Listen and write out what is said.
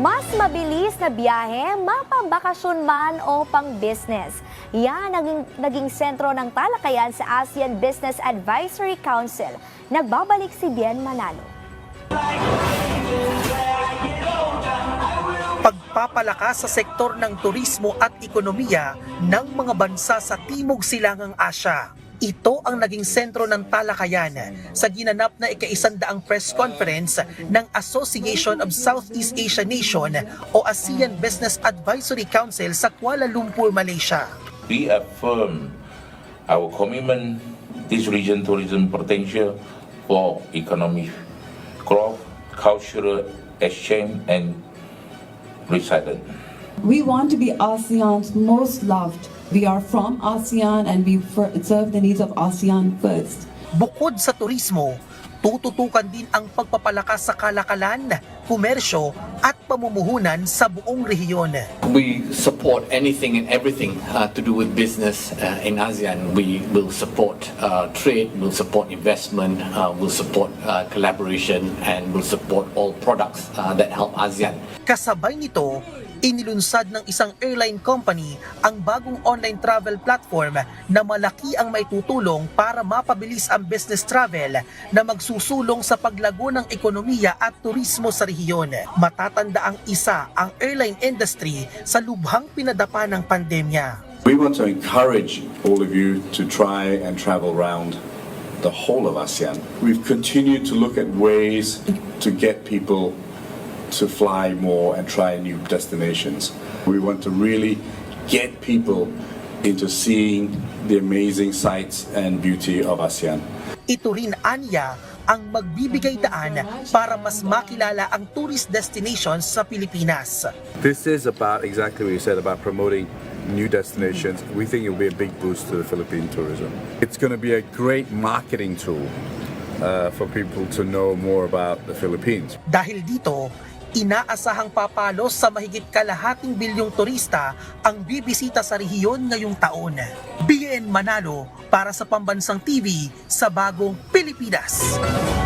Mas mabilis na biyahe, mapambakasyon man o pang business. Yan naging, naging sentro ng talakayan sa ASEAN Business Advisory Council. Nagbabalik si Bien Manalo. pagpapalakas sa sektor ng turismo at ekonomiya ng mga bansa sa Timog Silangang Asya. Ito ang naging sentro ng talakayan sa ginanap na ika-isandaang press conference ng Association of Southeast Asia Nation o ASEAN Business Advisory Council sa Kuala Lumpur, Malaysia. reaffirm our commitment this region tourism potential for economic growth, cultural exchange, and resilience. We want to be ASEAN's most loved. We are from ASEAN and we serve the needs of ASEAN first. Bukod sa turismo, tututukan din ang pagpapalakas sa kalakalan, komersyo at pamumuhunan sa buong rehiyon. We support anything and everything uh, to do with business uh, in ASEAN. We will support uh, trade, we'll support investment, uh, we'll support uh, collaboration, and we'll support all products uh, that help ASEAN. Kasabay nito, inilunsad ng isang airline company ang bagong online travel platform na malaki ang maitutulong para mapabilis ang business travel na magsusulong sa paglago ng ekonomiya at turismo sa rehiyon. Matatanda ang isa ang airline industry sa lubhang pinadapa ng pandemya. We want to encourage all of you to try and travel around the whole of ASEAN. We've continued to look at ways to get people to fly more and try new destinations. We want to really get people into seeing the amazing sights and beauty of ASEAN. Ito rin anya ang magbibigay daan para mas makilala ang tourist destinations sa Pilipinas. This is about exactly what you said about promoting new destinations. We think it will be a big boost to the Philippine tourism. It's going to be a great marketing tool uh, for people to know more about the Philippines. Dahil dito, inaasahang papalos sa mahigit kalahating bilyong turista ang bibisita sa rehiyon ngayong taon. BN Manalo para sa Pambansang TV sa Bagong Pilipinas.